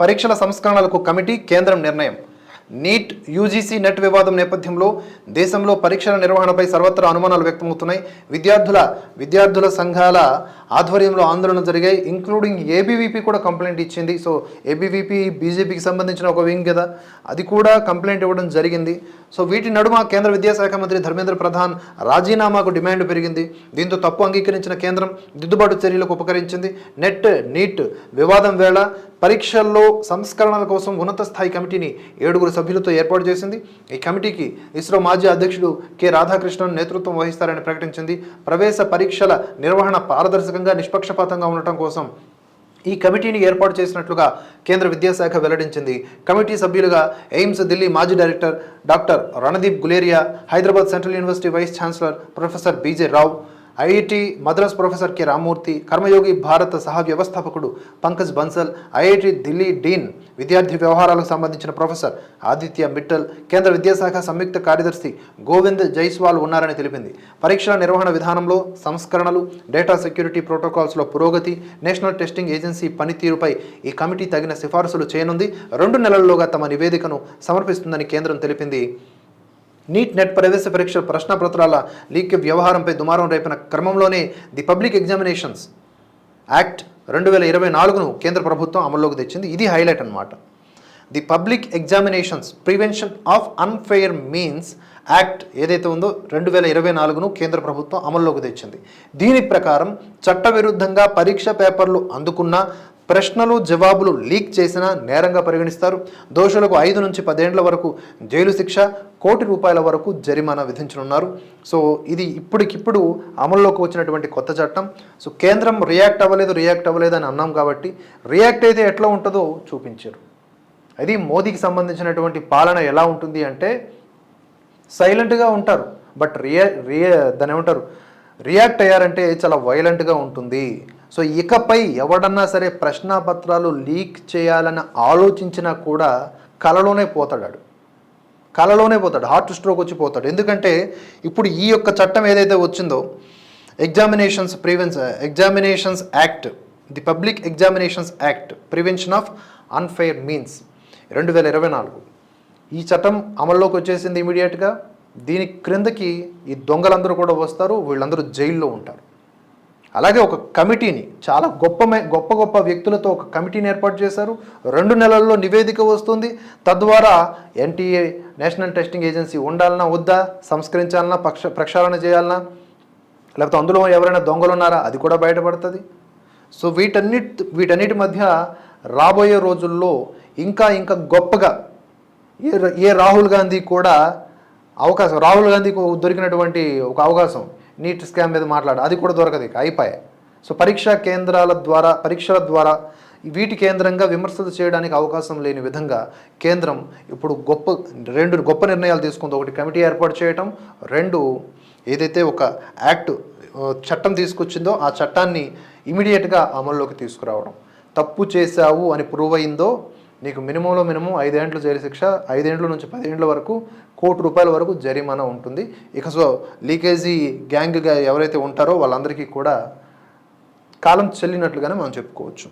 పరీక్షల సంస్కరణలకు కమిటీ కేంద్రం నిర్ణయం. నీట్ యూజీసీ నెట్ వివాదం నేపథ్యంలో దేశంలో పరీక్షల నిర్వహణపై సర్వత్రా అనుమానాలు వ్యక్తమవుతున్నాయి. విద్యార్థుల విద్యార్థుల సంఘాల ఆధ్వర్యంలో ఆందోళన జరిగాయి. ఇంక్లూడింగ్ ఏబీవీపీ కూడా కంప్లైంట్ ఇచ్చింది. సో ఏబీవీపీ బీజేపీకి సంబంధించిన ఒక వింగ్ కదా. అది కూడా కంప్లైంట్ ఇవ్వడం జరిగింది. సో వీటి నడుమ కేంద్ర విద్యాశాఖ మంత్రి ధర్మేంద్ర ప్రధాన్ రాజీనామాకు డిమాండ్ పెరిగింది. దీంతో తప్పు అంగీకరించిన కేంద్రం దిద్దుబాటు చర్యలకు ఉపకరించింది. నెట్ నీట్ వివాదం వేళ పరీక్షల్లో సంస్కరణల కోసం ఉన్నత స్థాయి కమిటీని ఏడుగురు సభ్యులతో ఏర్పాటు చేసింది. ఈ కమిటీకి ఇస్రో మాజీ అధ్యక్షుడు కె. రాధాకృష్ణన్ నేతృత్వం వహిస్తారని ప్రకటించింది. ప్రవేశ పరీక్షల నిర్వహణ పారదర్శకంగా నిష్పక్షపాతంగా ఉండటం కోసం ఈ కమిటీని ఏర్పాటు చేసినట్లుగా కేంద్ర విద్యాశాఖ వెల్లడించింది. కమిటీ సభ్యులుగా ఎయిమ్స్ ఢిల్లీ మాజీ director doctor Randeep Guleria Hyderabad central university vice chancellor professor BJ Rao IIT Madras professor K Rammurthy Karmayogi Bharat సహ వ్యవస్థాపకుడు పంకజ్ బన్సల్ ఐఐటి ఢిల్లీ డీన్ విద్యార్థి వ్యవహారాలకు సంబంధించిన ప్రొఫెసర్ ఆదిత్య మిట్టల్ కేంద్ర విద్యాశాఖ సంయుక్త కార్యదర్శి గోవింద్ జైస్వాల్ ఉన్నారని తెలిపింది. పరీక్షల నిర్వహణ విధానంలో సంస్కరణలు డేటా సెక్యూరిటీ ప్రోటోకాల్స్లో పురోగతి నేషనల్ టెస్టింగ్ ఏజెన్సీ పనితీరుపై ఈ కమిటీ తగిన సిఫార్సులు చేయనుంది. రెండు నెలల్లోగా తమ నివేదికను సమర్పిస్తుందని కేంద్రం తెలిపింది. నీట్ నెట్ ప్రవేశ పరీక్ష ప్రశ్న పత్రాల లీక్ వ్యవహారంపై దుమారం రేపిన క్రమంలోనే ది పబ్లిక్ ఎగ్జామినేషన్స్ యాక్ట్ రెండు వేల ఇరవై నాలుగును కేంద్ర ప్రభుత్వం అమల్లోకి తెచ్చింది. ఇది హైలైట్ అన్నమాట. The public examinations prevention of unfair means act ఏదైతే ఉందో రెండు వేల ఇరవై నాలుగును కేంద్ర ప్రభుత్వం అమల్లోకి తెచ్చింది. దీని ప్రకారం చట్టవిరుద్ధంగా పరీక్ష పేపర్లు అందుకున్న ప్రశ్నలు జవాబులు లీక్ చేసినా నేరంగా పరిగణిస్తారు. దోషులకు ఐదు నుంచి పదేండ్ల వరకు జైలు శిక్ష కోటి రూపాయల వరకు జరిమానా విధించనున్నారు. సో ఇది ఇప్పటికిప్పుడు అమల్లోకి వచ్చినటువంటి కొత్త చట్టం. సో కేంద్రం రియాక్ట్ అవ్వలేదు రియాక్ట్ అవ్వలేదు అని అన్నాం కాబట్టి రియాక్ట్ అయితే ఎట్లా ఉంటుందో చూపించారు. అది మోదీకి సంబంధించినటువంటి పాలన ఎలా ఉంటుంది అంటే సైలెంట్గా ఉంటారు. బట్ రియా రియా దాని ఏమంటారు? రియాక్ట్ అయ్యారంటే చాలా వైలెంట్గా ఉంటుంది. సో ఇకపై ఎవడన్నా సరే ప్రశ్నాపత్రాలు లీక్ చేయాలని ఆలోచించినా కూడా కలలోనే పోతాడు కలలోనే పోతాడు. హార్ట్ స్ట్రోక్ వచ్చి పోతాడు. ఎందుకంటే ఇప్పుడు ఈ యొక్క చట్టం ఏదైతే వచ్చిందో examinations prevention examinations act the public examinations act prevention of unfair means రెండు వేల ఇరవై నాలుగు. ఈ చట్టం అమల్లోకి వచ్చేసింది ఇమీడియట్గా దీని క్రిందకి ఈ దొంగలందరూ కూడా వస్తారు. వీళ్ళందరూ జైల్లో ఉంటారు. అలాగే ఒక కమిటీని చాలా గొప్ప గొప్ప గొప్ప వ్యక్తులతో ఒక కమిటీని ఏర్పాటు చేశారు. రెండు నెలల్లో నివేదిక వస్తుంది. తద్వారా ఎన్టీఏ నేషనల్ టెస్టింగ్ ఏజెన్సీ ఉండాలన్నా వద్దా సంస్కరించాలన్నా పక్ష ప్రక్షాళన చేయాలన్నా లేకపోతే అందులో ఎవరైనా దొంగలు ఉన్నారా అది కూడా బయటపడుతుంది. సో వీటన్నిటి వీటన్నిటి మధ్య రాబోయే రోజుల్లో ఇంకా ఇంకా గొప్పగా ఏ ఏ రాహుల్ గాంధీ కూడా అవకాశం రాహుల్ గాంధీకి దొరికినటువంటి ఒక అవకాశం నీట్ స్కామ్ మీద మాట్లాడు. అది కూడా దొరకదు ఇక అయిపోయాయి సో పరీక్షా కేంద్రాల ద్వారా పరీక్షల ద్వారా వీటి కేంద్రంగా విమర్శలు చేయడానికి అవకాశం లేని విధంగా కేంద్రం ఇప్పుడు గొప్ప రెండు గొప్ప నిర్ణయాలు తీసుకుంది. ఒకటి కమిటీ ఏర్పాటు చేయటం రెండు ఏదైతే ఒక యాక్ట్ చట్టం తీసుకొచ్చిందో ఆ చట్టాన్ని ఇమీడియట్గా అమల్లోకి తీసుకురావడం. తప్పు చేశావు అని ప్రూవ్ అయిందో నీకు మినిమంలో మినిమం ఐదేండ్లు జైలు శిక్ష ఐదేండ్ల నుంచి పదిహేండ్ల వరకు కోటి రూపాయల వరకు జరిమానా ఉంటుంది. ఇక సో లీకేజీ గ్యాంగ్గా ఎవరైతే ఉంటారో వాళ్ళందరికీ కూడా కాలం చెల్లినట్లుగానే మనం చెప్పుకోవచ్చు.